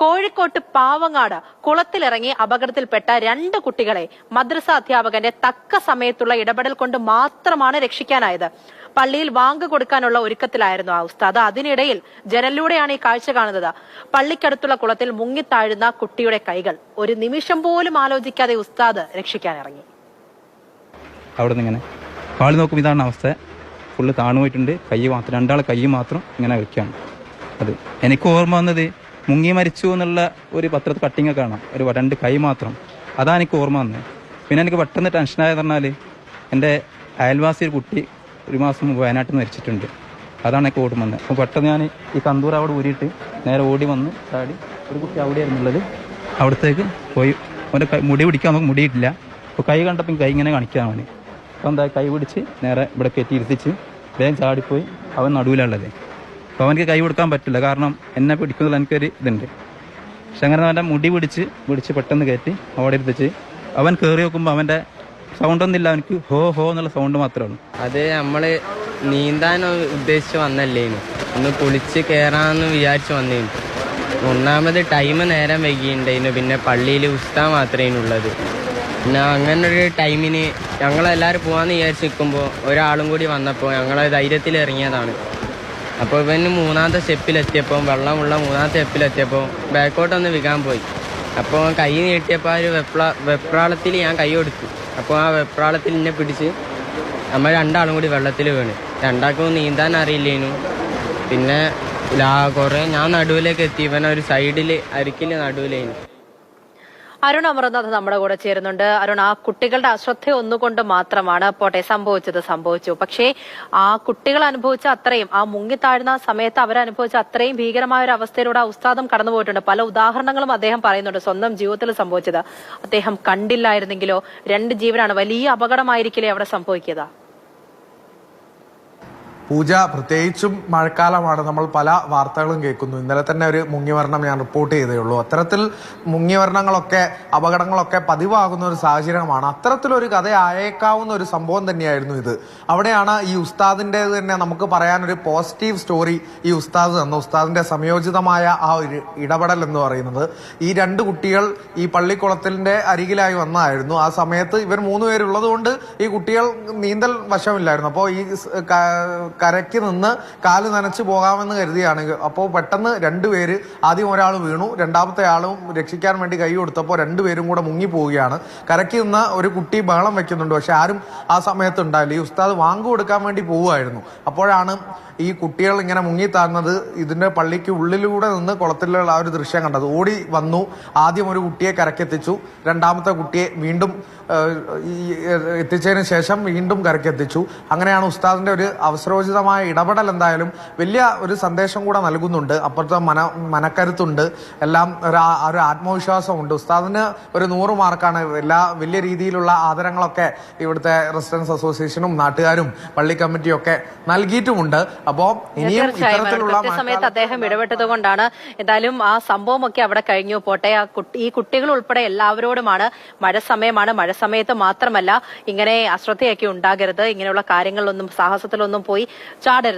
കോഴിക്കോട്ട് പാവങ്ങാട് കുളത്തിലിറങ്ങി അപകടത്തിൽപ്പെട്ട രണ്ട് കുട്ടികളെ മദ്രസ അധ്യാപകന്റെ തക്ക സമയത്തുള്ള ഇടപെടൽ കൊണ്ട് മാത്രമാണ് രക്ഷിക്കാനായത്. പള്ളിയിൽ വാങ്ക് കൊടുക്കാനുള്ള ഒരുക്കത്തിലായിരുന്നു ആ ഉസ്താദ് അതിനിടയിൽ ജനലിലൂടെയാണ് ഈ കാഴ്ച കാണുന്നത്. പള്ളിക്കടുത്തുള്ള കുളത്തിൽ മുങ്ങിത്താഴുന്ന കുട്ടിയുടെ കൈകൾ. ഒരു നിമിഷം പോലും ആലോചിക്കാതെ ഉസ്താദ് രക്ഷിക്കാനിറങ്ങി. അവിടെ നിന്ന് ഇങ്ങനെ കാൽ നോക്കും ഇതാണ് അവസ്ഥ. ഫുള്ള് താണു പോയിട്ടുണ്ട് കൈ മാത്രം രണ്ടാളെ കൈ മാത്രം ഇങ്ങനെ വെക്കുകയാണ് അത് എനിക്ക് ഓർമ്മ വന്നത് മുങ്ങി മരിച്ചു എന്നുള്ള ഒരു പത്രത്തിൽ കട്ടിങ് കാണാം. ഒരു രണ്ട് കൈ മാത്രം. അതാണ് എനിക്ക് ഓർമ്മ വന്നത് പിന്നെ എനിക്ക് പെട്ടെന്ന് ടെൻഷനായെന്ന് പറഞ്ഞാൽ എന്റെ അയൽവാസി ഒരു കുട്ടി ഒരു മാസം മുമ്പ് വയനാട്ടിൽ മരിച്ചിട്ടുണ്ട്. അതാണ് എനിക്ക് ഓടും വന്നത് അപ്പോൾ പെട്ടെന്ന് ഞാൻ ഈ കന്തൂർ അവിടെ ഊരിയിട്ട് നേരെ ഓടി വന്ന് ചാടി ഒരു കുട്ടി അവിടെയായിരുന്നുള്ളത്. അവിടത്തേക്ക് പോയി. അവന്റെ കൈ- മുടി പിടിക്കാൻ നമുക്ക് മുടിയിട്ടില്ല. അപ്പോൾ കൈ കണ്ടപ്പോൾ കൈ ഇങ്ങനെ കാണിക്കാൻ അവന്. അപ്പോൾ എന്താ കൈ പിടിച്ച് നേരെ ഇവിടെ കയറ്റി ഇരുത്തിച്ച് വേഗം ചാടിപ്പോയി. അവൻ നടുവിലുള്ളത് അപ്പോൾ അവനക്ക് കൈ കൊടുക്കാൻ പറ്റില്ല. കാരണം എന്നെ പിടിക്കുന്നതിൽ എനിക്കൊരു ഇതുണ്ട്. പക്ഷെ അങ്ങനെ അവന്റെ മുടി പിടിച്ച് പിടിച്ച് പെട്ടെന്ന് കയറ്റി അവിടെ ഇരുത്തിച്ച് അവൻ കയറി നോക്കുമ്പോൾ അവന്റെ സൗണ്ടൊന്നുമില്ല അവനക്ക് ഹോ ഹോ എന്നുള്ള സൗണ്ട് മാത്രമേ ഉള്ളൂ അത് നമ്മൾ നീന്താൻ ഉദ്ദേശിച്ച് വന്നല്ലേ ഒന്ന് കുളിച്ച് കയറാമെന്ന് വിചാരിച്ച് വന്നേനു. ഒന്നാമത് ടൈം നേരം വൈകിയിട്ടുണ്ടായിരുന്നു പിന്നെ പള്ളിയിൽ ഉസ്താ മാത്രമേ ഉള്ളത് പിന്നെ അങ്ങനെ ഒരു ടൈമിന് ഞങ്ങളെല്ലാവരും പോകാമെന്ന് വിചാരിച്ച് നിൽക്കുമ്പോൾ ഒരാളും കൂടി വന്നപ്പോൾ ഞങ്ങളെ ധൈര്യത്തിൽ ഇറങ്ങിയതാണ് അപ്പോൾ ഇവന് മൂന്നാമത്തെ സ്റ്റെപ്പിലെത്തിയപ്പോൾ വെള്ളമുള്ള മൂന്നാമത്തെ സ്റ്റെപ്പിലെത്തിയപ്പോൾ ബാക്കോട്ടൊന്ന് വികാൻ പോയി. അപ്പോൾ കൈ നീട്ടിയപ്പോൾ ആ ഒരു വെപ്ര വെപ്രാളത്തിൽ ഞാൻ കൈ കൊടുത്തു. അപ്പോൾ ആ വെപ്രാളത്തിൽ എന്നെ പിടിച്ച് നമ്മൾ രണ്ടാളും കൂടി വെള്ളത്തിൽ വീണ്. രണ്ടാൾക്കും നീന്താൻ അറിയില്ലേനു. പിന്നെ കുറേ ഞാൻ നടുവിലേക്ക് എത്തി. ഇവനൊരു സൈഡിൽ അരിക്കിൽ നടുവിലേനു. അരുൺ അമർനാഥ് നമ്മുടെ കൂടെ ചേരുന്നുണ്ട്. അരുൺ ആ കുട്ടികളുടെ അശ്രദ്ധ ഒന്നുകൊണ്ട് മാത്രമാണ് പോട്ടെ സംഭവിച്ചത് സംഭവിച്ചു. പക്ഷേ ആ കുട്ടികൾ അനുഭവിച്ച അത്രയും ആ മുങ്ങിത്താഴ്ന്ന സമയത്ത് അവരനുഭവിച്ച അത്രയും ഭീകരമായ ഒരു അവസ്ഥയിലൂടെ ഉസ്താദം കടന്നുപോയിട്ടുണ്ട് പല ഉദാഹരണങ്ങളും അദ്ദേഹം പറയുന്നുണ്ട്. സ്വന്തം ജീവിതത്തിൽ സംഭവിച്ചത്. അദ്ദേഹം കണ്ടില്ലായിരുന്നെങ്കിലോ രണ്ട് ജീവനാണ്. വലിയ അപകടമായിരിക്കില്ലേ അവിടെ സംഭവിക്കുക പൂജ പ്രത്യേകിച്ചും മഴക്കാലമാണ്. നമ്മൾ പല വാർത്തകളും കേൾക്കുന്നു. ഇന്നലെ തന്നെ ഒരു മുങ്ങിമരണം ഞാൻ റിപ്പോർട്ട് ചെയ്തേ ഉള്ളൂ. അത്തരത്തിൽ മുങ്ങിമരണങ്ങളൊക്കെ അപകടങ്ങളൊക്കെ പതിവാകുന്ന ഒരു സാഹചര്യമാണ്. അത്തരത്തിലൊരു കഥയായേക്കാവുന്ന ഒരു സംഭവം തന്നെയായിരുന്നു ഇത്. അവിടെയാണ് ഈ ഉസ്താദിന്റെ തന്നെ നമുക്ക് പറയാനൊരു പോസിറ്റീവ് സ്റ്റോറി ഈ ഉസ്താദ് തന്ന. ഉസ്താദിന്റെ സംയോജിതമായ ആ ഒരു ഇടപെടൽ എന്ന് പറയുന്നത്. ഈ രണ്ട് കുട്ടികൾ ഈ പള്ളിക്കുളത്തിന്റെ അരികിലായി വന്നായിരുന്നു. ആ സമയത്ത് ഇവർ മൂന്ന് പേരുള്ളത് കൊണ്ട് ഈ കുട്ടികൾ നീന്തൽ വശമില്ലായിരുന്നു. അപ്പോൾ ഈ കരയ്ക്ക് നിന്ന് കാൽ നനച്ച് പോകാമെന്ന് കരുതിയാണ് അപ്പോൾ പെട്ടെന്ന് രണ്ടുപേര് ആദ്യം ഒരാൾ വീണു രണ്ടാമത്തെ ആളും രക്ഷിക്കാൻ വേണ്ടി കൈ കൊടുത്തപ്പോൾ രണ്ടുപേരും കൂടെ മുങ്ങി പോവുകയാണ്. കരയ്ക്ക് നിന്ന് ഒരു കുട്ടി ബഹളം വെക്കുന്നുണ്ട്. പക്ഷെ ആരും ആ സമയത്ത് ഉണ്ടായില്ല. ഈ ഉസ്താദ് വാങ്ങു കൊടുക്കാൻ വേണ്ടി പോവുമായിരുന്നു. അപ്പോഴാണ് ഈ കുട്ടികൾ ഇങ്ങനെ മുങ്ങി താഴ്ന്നത് ഇതിന്റെ പള്ളിക്ക് ഉള്ളിലൂടെ നിന്ന് കുളത്തിലുള്ള ആ ഒരു ദൃശ്യം കണ്ടത്. ഓടി വന്നു. ആദ്യം ഒരു കുട്ടിയെ കരക്കെത്തിച്ചു രണ്ടാമത്തെ കുട്ടിയെ വീണ്ടും എത്തിച്ചതിന് ശേഷം വീണ്ടും കരക്കെത്തിച്ചു അങ്ങനെയാണ് ഉസ്താദിന്റെ ഒരു അവസരോചിതമായ ഇടപെടൽ എന്തായാലും വലിയ ഒരു സന്ദേശം കൂടെ നൽകുന്നുണ്ട്. അപ്പുറത്തെ മന മനക്കരുത്തുണ്ട്. എല്ലാം ഒരു ഒരു ആത്മവിശ്വാസമുണ്ട്. ഉസ്താദിന് ഒരു നൂറ് മാർക്കാണ് എല്ലാ വലിയ രീതിയിലുള്ള ആദരങ്ങളൊക്കെ ഇവിടുത്തെ റെസിഡൻസ് അസോസിയേഷനും നാട്ടുകാരും പള്ളി കമ്മിറ്റിയും ഒക്കെ നൽകിയിട്ടുമുണ്ട്. അപ്പോ ഇനിയും ഇത്തരത്തിലുള്ള സമയത്ത് അദ്ദേഹം ഇടപെട്ടത് കൊണ്ടാണ്. എന്തായാലും ആ സംഭവമൊക്കെ അവിടെ കഴിഞ്ഞു. പോട്ടെ ഈ കുട്ടികൾ ഉൾപ്പെടെ എല്ലാവരോടുമാണ് മഴ സമയമാണ്. മഴ സമയത്ത് മാത്രമല്ല ഇങ്ങനെ അശ്രദ്ധയൊക്കെ ഉണ്ടാകരുത്. ഇങ്ങനെയുള്ള കാര്യങ്ങളിലൊന്നും സാഹസത്തിലൊന്നും പോയി சாடர்